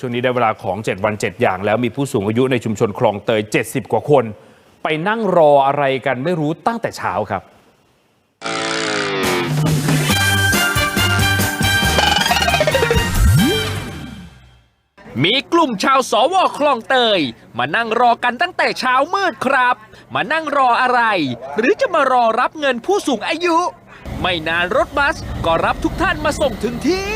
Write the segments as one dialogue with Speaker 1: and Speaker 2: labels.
Speaker 1: ช่วงนี้ได้เวลาของ 7 วัน 7 อย่างแล้วมีผู้สูงอายุในชุมชนคลองเตย 70 กว่าคน ไปนั่งรออะไรกันไม่รู้ตั้งแต่เช้าครับ
Speaker 2: มีกลุ่มชาวสวคลองเตย มานั่งรอกันตั้งแต่เช้ามืดครับ มานั่งรออะไร หรือจะมารอรับเงินผู้สูงอายุ ไม่นานรถบัสก็รับทุกท่านมาส่งถึงที่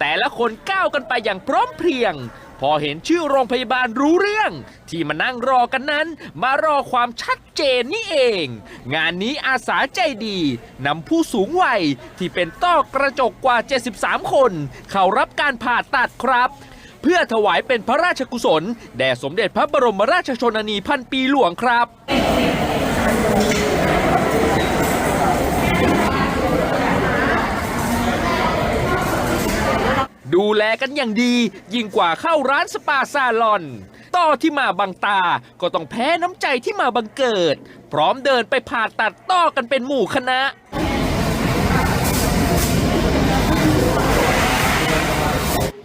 Speaker 2: แต่ละ คนก้าวกันไปอย่างพร้อมเพรียง พอเห็นชื่อโรงพยาบาลรู้เรื่อง ที่มานั่งรอกันนั้น มารอความชัดเจนนี่เอง งานนี้อาสาใจดีนำผู้สูงวัยที่เป็นต้อกระจกกว่า 73 คน เข้ารับการผ่าตัดครับเพื่อถวายเป็นพระราชกุศล แด่สมเด็จพระบรมราชชนนีพันปีหลวงครับ ดูแลกันอย่างดี ยิ่งกว่าเข้าร้านสปาซาลอน ต่อที่มาบังตาก็ต้องแพ้น้ำใจที่มาบังเกิด พร้อมเดินไปผ่าตัดต่อกันเป็นหมู่คณะ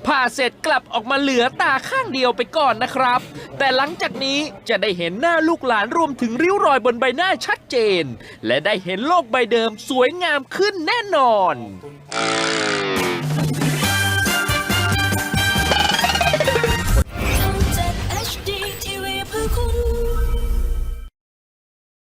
Speaker 2: ผ่าเสร็จกลับออกมาเหลือตาข้างเดียวไปก่อนนะครับ แต่หลังจากนี้จะได้เห็นหน้าลูกหลานรวมถึงริ้วรอยบนใบหน้าชัดเจน และได้เห็นโลกใบเดิมสวยงามขึ้นแน่นอน
Speaker 3: ช่